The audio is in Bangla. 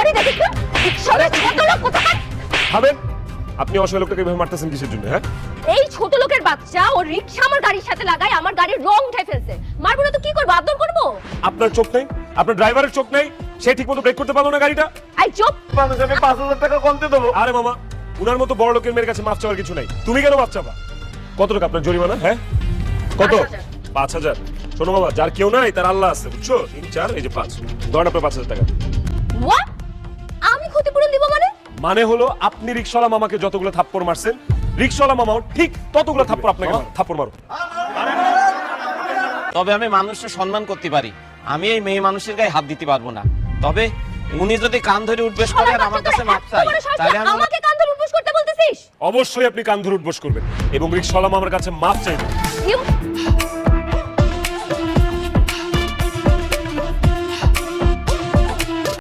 সরি দেখি রিক্সাওয়ালা ছোট লোক কোথাকার? ভাবেন আপনি অসহায় লোকটাকে এভাবে মারতেছেন কিসের জন্য হ্যাঁ? এই ছোট লোকের বাচ্চা ও রিক্সা আমার গাড়ির সাথে লাগায় আমার গাড়ির রং উঠাই ফেলছে। মারবো না তো কি করব আদর করব? আপনার চোখ নেই আপনার ড্রাইভারের চোখ নেই সে ঠিক মতো ব্রেক করতে পারল না গাড়িটা? আই চুপ। মানুষ আমি পাঁচ হাজার টাকা কমতে দেবো। আরে মামা উনার মতো বড় লোকের মেয়ের কাছে মাফ চাওয়ার কিছু নাই। তুমি কেন মাফ চাবা? কত টাকা আপনার জরিমানা হ্যাঁ? কত? পাঁচ হাজার। শোনো বাবা যার কেউ নাই তার আল্লাহ আছে বুঝছ? তিন চার এই যে পাঁচ। ধরেন আপনার পাঁচ হাজার টাকা। ক্ষতিপূরণ দিব মানে? মানে হলো আপনি রিক্সাওয়ালা মামাকে যতগুলো থাপ্পড় মারছেন রিক্সাওয়ালা মামাও ঠিক ততগুলো থাপ্পড় আপনাকে থাপ্পড় মারো তবে আমি মানুষের সম্মান করতে পারি। আমি এই মেয়ে মানুষের গায়ে হাত দিতে পারব না। তবে উনি যদি কান ধরে উঠবেশ করে আর আমার কাছে মাপ চাই তাহলে আমি আমাকে কান ধরে উঠবোস করতে বলতেছিস? অবশ্যই আপনি কান ধরে উঠবোস করবেন এবং রিক্সাওয়ালা মামার কাছে মাপ চাইবেন। ইউ